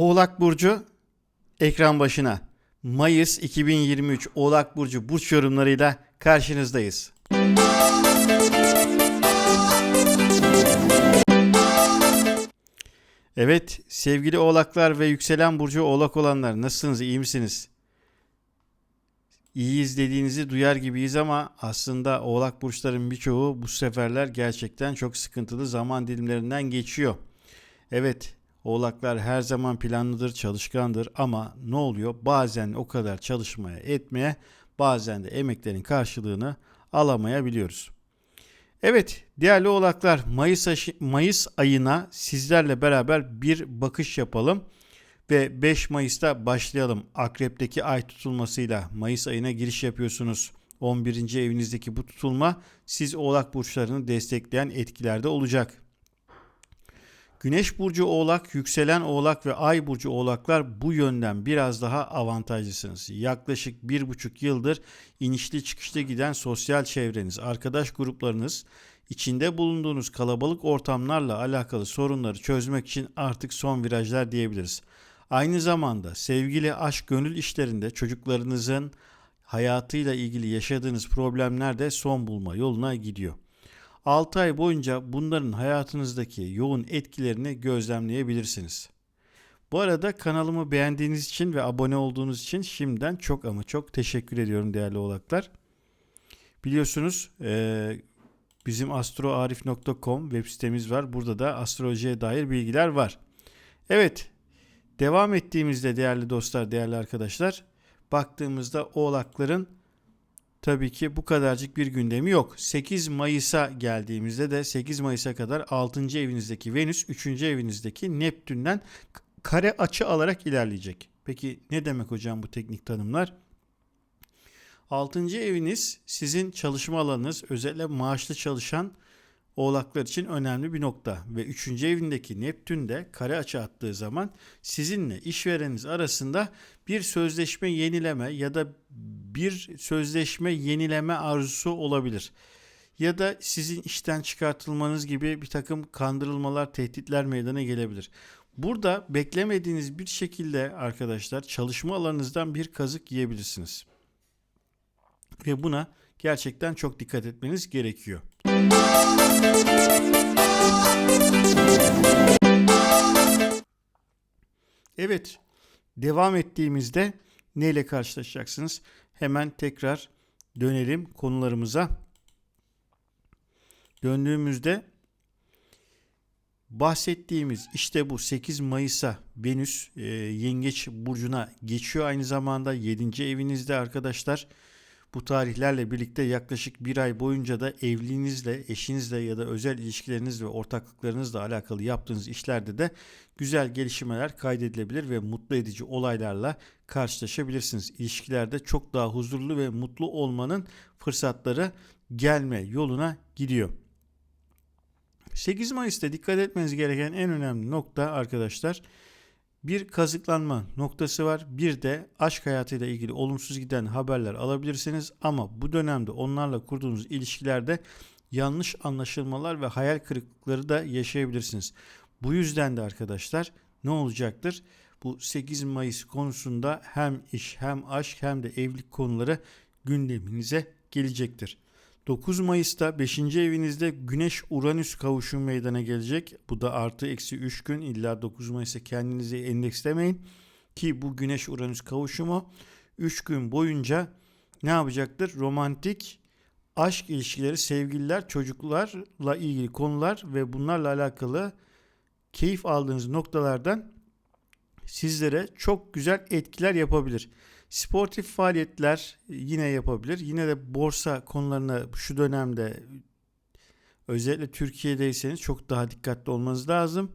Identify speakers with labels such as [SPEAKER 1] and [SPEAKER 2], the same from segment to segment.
[SPEAKER 1] Oğlak Burcu ekran başına. Mayıs 2023 Oğlak Burcu burç yorumlarıyla karşınızdayız. Evet sevgili oğlaklar ve yükselen burcu oğlak olanlar nasılsınız iyi misiniz? İyiyiz dediğinizi duyar gibiyiz ama aslında oğlak burçların birçoğu bu seferler gerçekten çok sıkıntılı zaman dilimlerinden geçiyor. Evet oğlaklar her zaman planlıdır, çalışkandır ama ne oluyor? Bazen o kadar çalışmaya, etmeye, bazen de emeklerin karşılığını alamayabiliyoruz. Evet değerli oğlaklar Mayıs, Mayıs ayına sizlerle beraber bir bakış yapalım ve 5 Mayıs'ta başlayalım. Akrep'teki ay tutulmasıyla Mayıs ayına giriş yapıyorsunuz. 11. evinizdeki bu tutulma siz oğlak burçlarını destekleyen etkilerde olacak. Güneş burcu oğlak, yükselen oğlak ve ay burcu oğlaklar bu yönden biraz daha avantajlısınız. Yaklaşık bir buçuk yıldır inişli çıkışlı giden sosyal çevreniz, arkadaş gruplarınız, içinde bulunduğunuz kalabalık ortamlarla alakalı sorunları çözmek için artık son virajlar diyebiliriz. Aynı zamanda sevgili aşk gönül işlerinde çocuklarınızın hayatıyla ilgili yaşadığınız problemler de son bulma yoluna gidiyor. 6 ay boyunca bunların hayatınızdaki yoğun etkilerini gözlemleyebilirsiniz. Bu arada kanalımı beğendiğiniz için ve abone olduğunuz için şimdiden çok ama çok teşekkür ediyorum değerli oğlaklar. Biliyorsunuz eee, bizim astroarif.com web sitemiz var. Burada da astrolojiye dair bilgiler var. Evet devam ettiğimizde değerli dostlar, değerli arkadaşlar baktığımızda oğlakların Tabii ki bu kadarcık bir gündemi yok. 8 Mayıs'a geldiğimizde de 8 Mayıs'a kadar 6. evinizdeki Venüs 3. evinizdeki Neptün'den kare açı alarak ilerleyecek. Peki ne demek hocam bu teknik tanımlar? 6. eviniz sizin çalışma alanınız özellikle maaşlı çalışan oğlaklar için önemli bir nokta ve 3. evindeki Neptün de kare açı attığı zaman sizinle işvereniniz arasında bir sözleşme yenileme ya da bir sözleşme yenileme arzusu olabilir. Ya da sizin işten çıkartılmanız gibi bir takım kandırılmalar, tehditler meydana gelebilir. Burada beklemediğiniz bir şekilde arkadaşlar çalışma alanınızdan bir kazık yiyebilirsiniz. Ve buna gerçekten çok dikkat etmeniz gerekiyor. Evet, devam ettiğimizde neyle karşılaşacaksınız? Hemen tekrar dönelim konularımıza. Döndüğümüzde bahsettiğimiz işte bu 8 Mayıs'a Venüs e, Yengeç burcuna geçiyor aynı zamanda 7. evinizde arkadaşlar. Bu tarihlerle birlikte yaklaşık bir ay boyunca da evliliğinizle, eşinizle ya da özel ilişkileriniz ve ortaklıklarınızla alakalı yaptığınız işlerde de güzel gelişmeler kaydedilebilir ve mutlu edici olaylarla karşılaşabilirsiniz. İlişkilerde çok daha huzurlu ve mutlu olmanın fırsatları gelme yoluna gidiyor. 8 Mayıs'ta dikkat etmeniz gereken en önemli nokta arkadaşlar bir kazıklanma noktası var. Bir de aşk hayatıyla ilgili olumsuz giden haberler alabilirsiniz ama bu dönemde onlarla kurduğunuz ilişkilerde yanlış anlaşılmalar ve hayal kırıklıkları da yaşayabilirsiniz. Bu yüzden de arkadaşlar ne olacaktır? Bu 8 Mayıs konusunda hem iş hem aşk hem de evlilik konuları gündeminize gelecektir. 9 Mayıs'ta 5. evinizde Güneş Uranüs kavuşum meydana gelecek. Bu da artı eksi 3 gün illa 9 Mayıs'a kendinizi endekslemeyin. Ki bu Güneş Uranüs kavuşumu 3 gün boyunca ne yapacaktır? Romantik aşk ilişkileri, sevgililer, çocuklarla ilgili konular ve bunlarla alakalı keyif aldığınız noktalardan sizlere çok güzel etkiler yapabilir. Sportif faaliyetler yine yapabilir. Yine de borsa konularına şu dönemde özellikle Türkiye'deyseniz çok daha dikkatli olmanız lazım.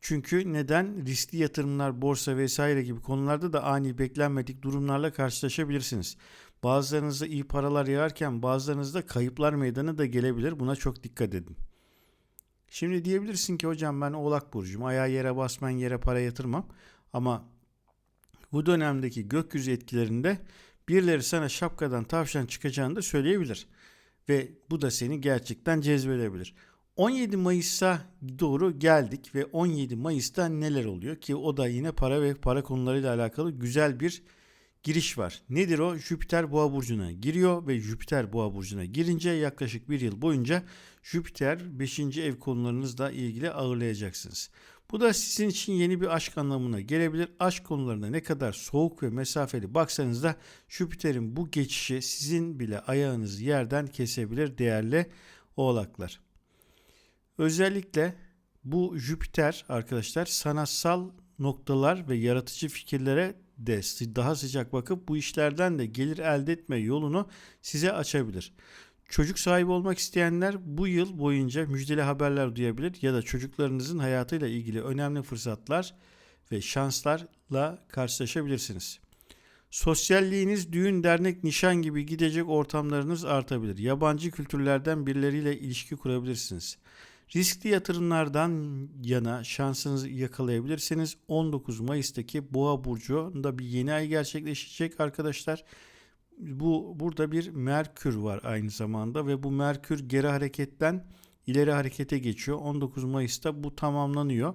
[SPEAKER 1] Çünkü neden? Riskli yatırımlar, borsa vesaire gibi konularda da ani beklenmedik durumlarla karşılaşabilirsiniz. Bazılarınızda iyi paralar yağarken bazılarınızda kayıplar meydana da gelebilir. Buna çok dikkat edin. Şimdi diyebilirsin ki hocam ben oğlak burcuyum. Ayağı yere basmayan yere para yatırmam. Ama bu dönemdeki gökyüzü etkilerinde birileri sana şapkadan tavşan çıkacağını da söyleyebilir. Ve bu da seni gerçekten cezbedebilir. 17 Mayıs'a doğru geldik ve 17 Mayıs'ta neler oluyor ki o da yine para ve para konularıyla alakalı güzel bir giriş var. Nedir o? Jüpiter Boğa burcuna giriyor ve Jüpiter Boğa burcuna girince yaklaşık bir yıl boyunca Jüpiter 5. ev konularınızla ilgili ağırlayacaksınız. Bu da sizin için yeni bir aşk anlamına gelebilir. Aşk konularına ne kadar soğuk ve mesafeli baksanız da Jüpiter'in bu geçişi sizin bile ayağınızı yerden kesebilir değerli oğlaklar. Özellikle bu Jüpiter arkadaşlar sanatsal noktalar ve yaratıcı fikirlere de daha sıcak bakıp bu işlerden de gelir elde etme yolunu size açabilir. Çocuk sahibi olmak isteyenler bu yıl boyunca müjdeli haberler duyabilir ya da çocuklarınızın hayatıyla ilgili önemli fırsatlar ve şanslarla karşılaşabilirsiniz. Sosyalliğiniz, düğün, dernek, nişan gibi gidecek ortamlarınız artabilir. Yabancı kültürlerden birileriyle ilişki kurabilirsiniz. Riskli yatırımlardan yana şansınızı yakalayabilirsiniz. 19 Mayıs'taki Boğa burcu'nda bir yeni ay gerçekleşecek arkadaşlar. Bu burada bir Merkür var aynı zamanda ve bu Merkür geri hareketten ileri harekete geçiyor. 19 Mayıs'ta bu tamamlanıyor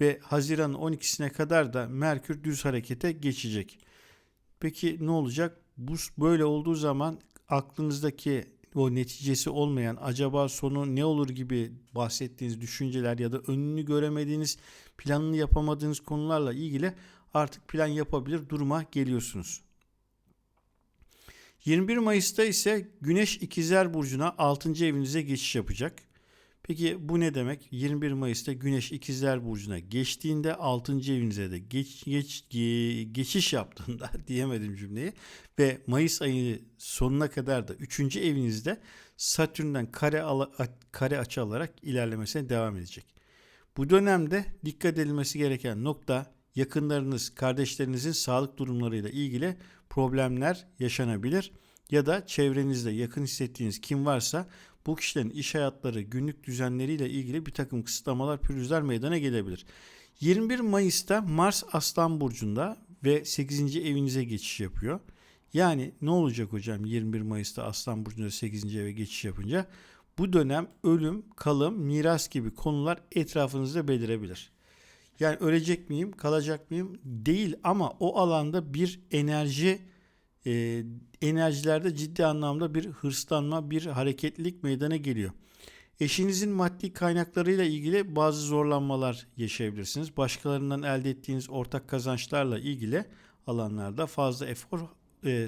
[SPEAKER 1] ve Haziran 12'sine kadar da Merkür düz harekete geçecek. Peki ne olacak? Bu böyle olduğu zaman aklınızdaki o neticesi olmayan acaba sonu ne olur gibi bahsettiğiniz düşünceler ya da önünü göremediğiniz planını yapamadığınız konularla ilgili artık plan yapabilir duruma geliyorsunuz. 21 Mayıs'ta ise Güneş İkizler Burcu'na 6. evinize geçiş yapacak. Peki bu ne demek? 21 Mayıs'ta Güneş İkizler Burcu'na geçtiğinde 6. evinize de geç, geç, geçiş yaptığında diyemedim cümleyi ve Mayıs ayı sonuna kadar da 3. evinizde Satürn'den kare, kare açı alarak ilerlemesine devam edecek. Bu dönemde dikkat edilmesi gereken nokta yakınlarınız, kardeşlerinizin sağlık durumlarıyla ilgili problemler yaşanabilir ya da çevrenizde yakın hissettiğiniz kim varsa bu kişilerin iş hayatları, günlük düzenleriyle ilgili bir takım kısıtlamalar, pürüzler meydana gelebilir. 21 Mayıs'ta Mars Aslan Burcu'nda ve 8. evinize geçiş yapıyor. Yani ne olacak hocam 21 Mayıs'ta Aslan Burcu'nda 8. eve geçiş yapınca? Bu dönem ölüm, kalım, miras gibi konular etrafınızda belirebilir. Yani ölecek miyim, kalacak mıyım? Değil ama o alanda bir enerji e, enerjilerde ciddi anlamda bir hırslanma, bir hareketlilik meydana geliyor. Eşinizin maddi kaynaklarıyla ilgili bazı zorlanmalar yaşayabilirsiniz. Başkalarından elde ettiğiniz ortak kazançlarla ilgili alanlarda fazla efor e,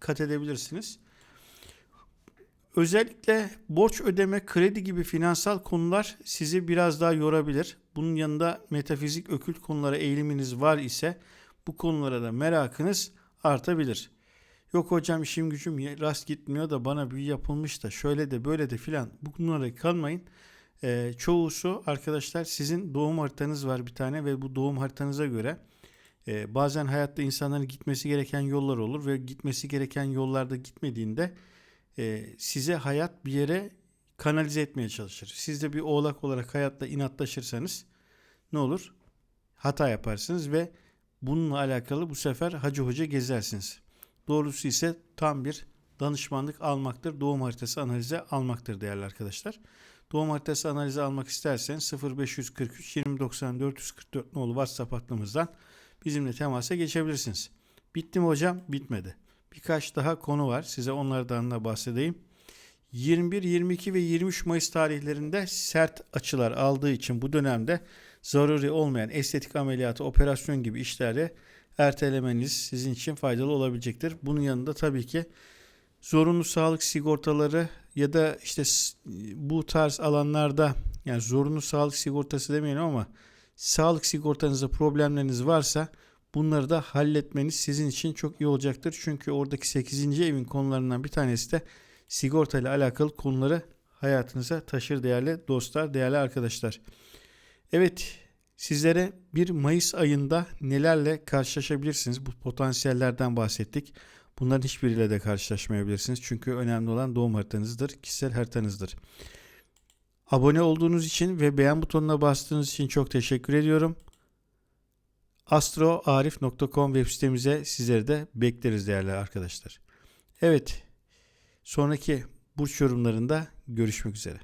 [SPEAKER 1] kat edebilirsiniz. Özellikle borç ödeme, kredi gibi finansal konular sizi biraz daha yorabilir. Bunun yanında metafizik, ökült konulara eğiliminiz var ise bu konulara da merakınız artabilir. Yok hocam işim gücüm rast gitmiyor da bana büyü yapılmış da şöyle de böyle de filan bunlara kalmayın. Ee, çoğusu arkadaşlar sizin doğum haritanız var bir tane ve bu doğum haritanıza göre e, bazen hayatta insanların gitmesi gereken yollar olur ve gitmesi gereken yollarda gitmediğinde e, size hayat bir yere kanalize etmeye çalışır. Siz de bir oğlak olarak hayatta inatlaşırsanız ne olur? Hata yaparsınız ve bununla alakalı bu sefer hacı hoca gezersiniz. Doğrusu ise tam bir danışmanlık almaktır. Doğum haritası analize almaktır değerli arkadaşlar. Doğum haritası analizi almak isterseniz 0543 2090 444 nolu WhatsApp hattımızdan bizimle temasa geçebilirsiniz. Bitti mi hocam? Bitmedi. Birkaç daha konu var. Size onlardan da bahsedeyim. 21, 22 ve 23 Mayıs tarihlerinde sert açılar aldığı için bu dönemde zaruri olmayan estetik ameliyatı, operasyon gibi işlerde ertelemeniz sizin için faydalı olabilecektir. Bunun yanında tabii ki zorunlu sağlık sigortaları ya da işte bu tarz alanlarda yani zorunlu sağlık sigortası demeyelim ama sağlık sigortanızda problemleriniz varsa bunları da halletmeniz sizin için çok iyi olacaktır. Çünkü oradaki 8. evin konularından bir tanesi de sigorta ile alakalı konuları hayatınıza taşır değerli dostlar, değerli arkadaşlar. Evet, Sizlere bir Mayıs ayında nelerle karşılaşabilirsiniz? Bu potansiyellerden bahsettik. Bunların hiçbiriyle de karşılaşmayabilirsiniz. Çünkü önemli olan doğum haritanızdır, kişisel haritanızdır. Abone olduğunuz için ve beğen butonuna bastığınız için çok teşekkür ediyorum. astroarif.com web sitemize sizleri de bekleriz değerli arkadaşlar. Evet, sonraki burç yorumlarında görüşmek üzere.